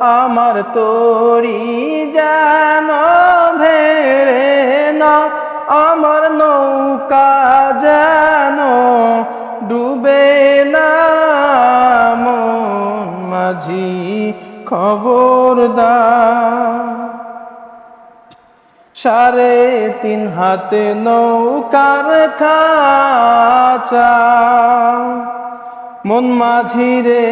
আমার তোরি যেন ভেরে না, আমার নৌকা যেন ডুবে না। মাঝি খবরদার, সাড়ে তিন হাতে নৌকার খাচা। মন মাঝিরে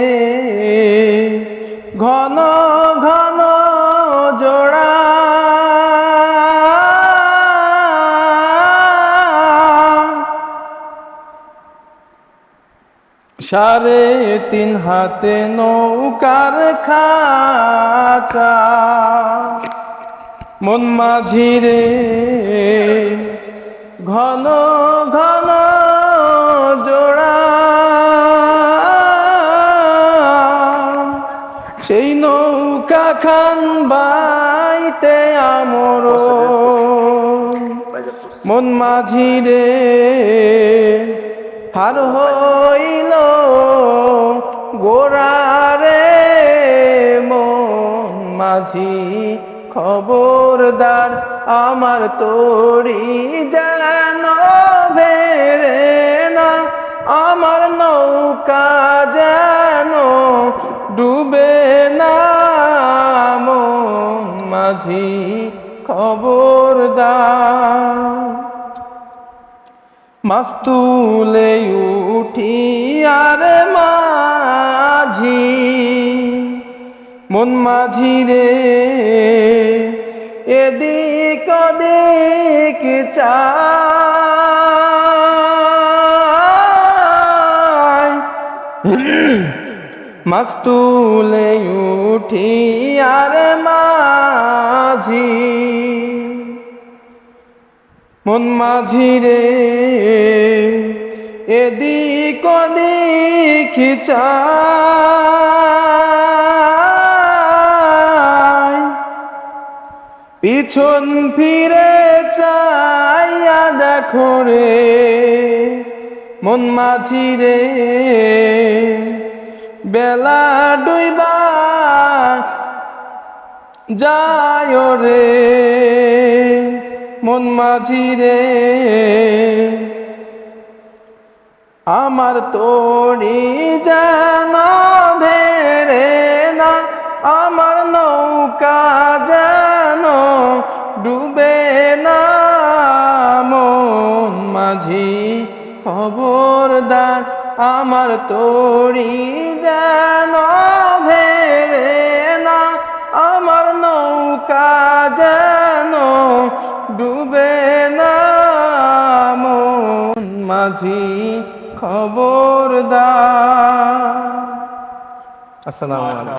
সাড়ে তিন হাতে নৌকার খাচা। মন মাঝিরে ঘন ঘন জোড়া। সেই নৌকা খান বাইতে আমর মন মাঝিরে হার হইল মন মাঝি খবরদার আমার তোরি যেন ভেরে না, আমার নৌকা যেন ডুবে না। মাঝি খবরদার মাস্তুলে উঠি আর মাঝি মন মাঝি রে। এদিক ওদিক চাই। মাস্তুলে উঠি আর মাঝি মন মাঝি রে এদিক চাই। পিছন ফিরে চাইয়া দেখো রে মন মাঝি রে বেলা ডুইবা যায় রে। মন মাঝি রে। আমার তোরি যেন ভেরে না, আমার নৌকা যেন ডুবে না। মন মাঝি খবরদার, আমার তোরি যেন ভেরে না, আমার নৌকা মাঝি খবরদার। আসসালামু আলাইকুম।